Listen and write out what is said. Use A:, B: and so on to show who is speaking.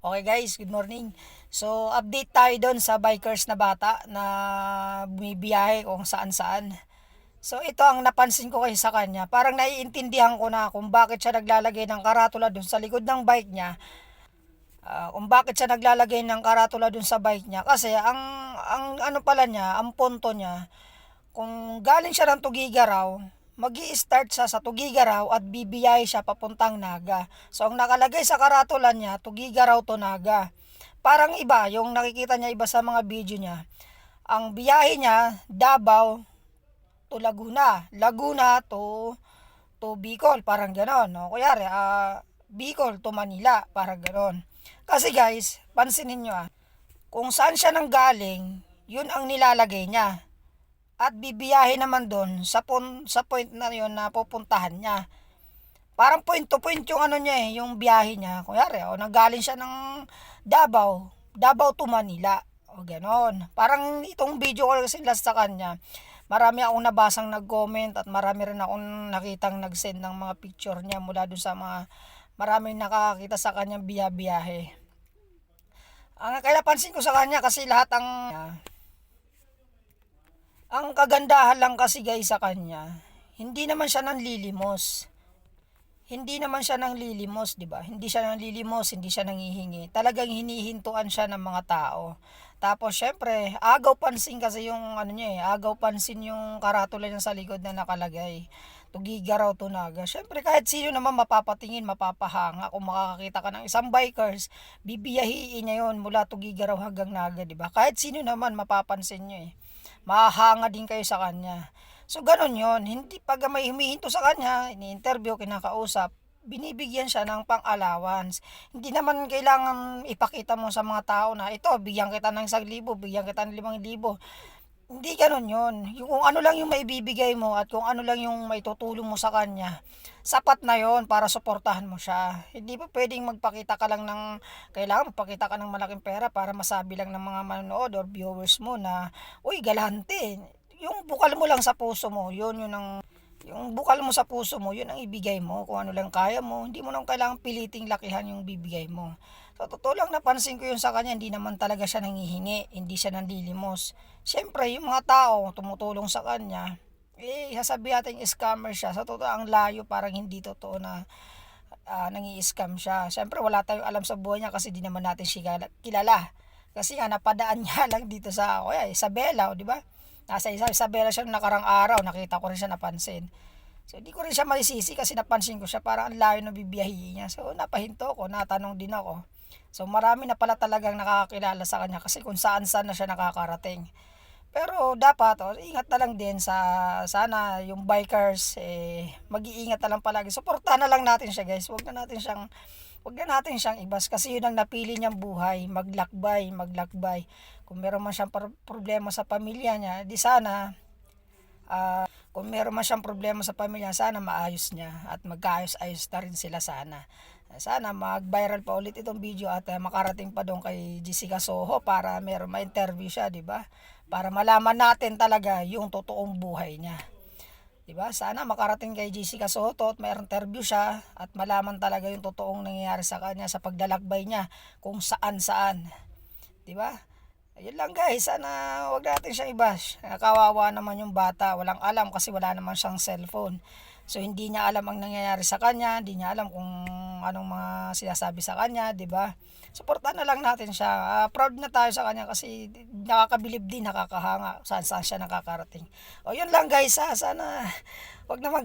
A: Okay guys, good morning. So, update tayo doon sa bikers na bata na bumibiyahe kung saan saan. So, ito ang napansin ko kay sa kanya. Parang naiintindihan ko na kung bakit siya naglalagay ng karatula doon sa likod ng bike niya. Ah, kung bakit siya naglalagay ng karatula doon sa bike niya. Kasi ang, ang ano pala niya, ang punto niya, kung galing siya ng Tugigaraw, mag start siya sa Tugigaraw at bibiyahe siya papuntang Naga. So, ang nakalagay sa karatulan niya, Tugigaraw to Naga. Parang iba, yung nakikita niya iba sa mga video niya. Ang biyahe niya, Davao to Laguna. Laguna to to Bicol, parang ganon. No? Kuyari, ah, Bicol to Manila, parang ganon. Kasi guys, pansinin nyo ah, kung saan siya nang galing, yun ang nilalagay niya at bibiyahe naman doon sa pon, sa point na yon na pupuntahan niya. Parang point to point yung ano niya eh, yung biyahe niya. Kunyari, oh, nanggaling siya ng Davao, Davao to Manila. O ganon. Parang itong video ko kasi last sa kanya, marami akong nabasang nag-comment at marami rin akong nakitang nag-send ng mga picture niya mula doon sa mga maraming nakakakita sa kanyang biyahe. Ang kaya pansin ko sa kanya kasi lahat ang ang kagandahan lang kasi guys sa kanya, hindi naman siya nanlilimos. Hindi naman siya nang lilimos, 'di ba? Hindi siya nang lilimos, hindi siya nangihingi. Talagang hinihintuan siya ng mga tao. Tapos syempre, agaw pansin kasi yung ano niya eh, agaw pansin yung karatula niya sa likod na nakalagay. Tugiga raw tunaga. Syempre kahit sino naman mapapatingin, mapapahanga kung makakakita ka ng isang bikers, bibiyahiin niya yon mula Tugiga raw hanggang Naga, 'di ba? Kahit sino naman mapapansin niyo eh mahahanga din kayo sa kanya. So, ganun yon Hindi pag may humihinto sa kanya, ini-interview, kinakausap, binibigyan siya ng pang-allowance. Hindi naman kailangan ipakita mo sa mga tao na ito, bigyan kita ng 1,000, bigyan kita ng 5,000. Hindi ganun yon Yung ano lang yung maibibigay mo at kung ano lang yung maitutulong mo sa kanya, sapat na yon para suportahan mo siya. Hindi pa pwedeng magpakita ka lang ng, kailangan magpakita ka ng malaking pera para masabi lang ng mga manonood or viewers mo na, uy, galante. Yung bukal mo lang sa puso mo, yun yun ang, yung bukal mo sa puso mo, yun ang ibigay mo. Kung ano lang kaya mo, hindi mo nang kailangan piliting lakihan yung bibigay mo. So, totoo lang napansin ko yun sa kanya, hindi naman talaga siya nangihingi, hindi siya nanlilimos. Siyempre, yung mga tao tumutulong sa kanya, eh, sasabihin natin scammer siya. Sa totoo, ang layo, parang hindi totoo na uh, nangi-scam siya. Siyempre, wala tayong alam sa buhay niya kasi di naman natin siya kilala. Kasi nga, napadaan niya lang dito sa, kuya, Isabela, di ba? Nasa Isabela siya nakarang araw, nakita ko rin siya napansin. So, di ko rin siya maisisi kasi napansin ko siya, parang ang layo ng bibiyahe niya. So, napahinto ko, natanong din ako. So marami na pala talagang nakakakilala sa kanya kasi kung saan saan na siya nakakarating. Pero dapat oh, ingat na lang din sa sana yung bikers eh mag-iingat na lang palagi. Suportahan na lang natin siya guys. Huwag na natin siyang Huwag na natin siyang ibas kasi yun ang napili niyang buhay, maglakbay, maglakbay. Kung meron man siyang problema sa pamilya niya, di sana uh, kung meron man siyang problema sa pamilya, sana maayos niya at magkaayos-ayos na rin sila sana. Sana mag-viral pa ulit itong video at uh, makarating pa doon kay Jessica Soho para meron ma-interview siya, 'di ba? Para malaman natin talaga yung totoong buhay niya. 'Di ba? Sana makarating kay Jessica Soho at mayroong interview siya at malaman talaga yung totoong nangyayari sa kanya sa paglalakbay niya kung saan-saan. 'Di ba? Ayun lang guys, sana wag natin siyang ibash. Kawawa naman yung bata, walang alam kasi wala naman siyang cellphone. So hindi niya alam ang nangyayari sa kanya, hindi niya alam kung anong mga sinasabi sa kanya, 'di ba? Suportahan na lang natin siya. Uh, proud na tayo sa kanya kasi nakakabilib din, nakakahanga saan saan siya nakakarating. O yun lang guys, sana wag na mag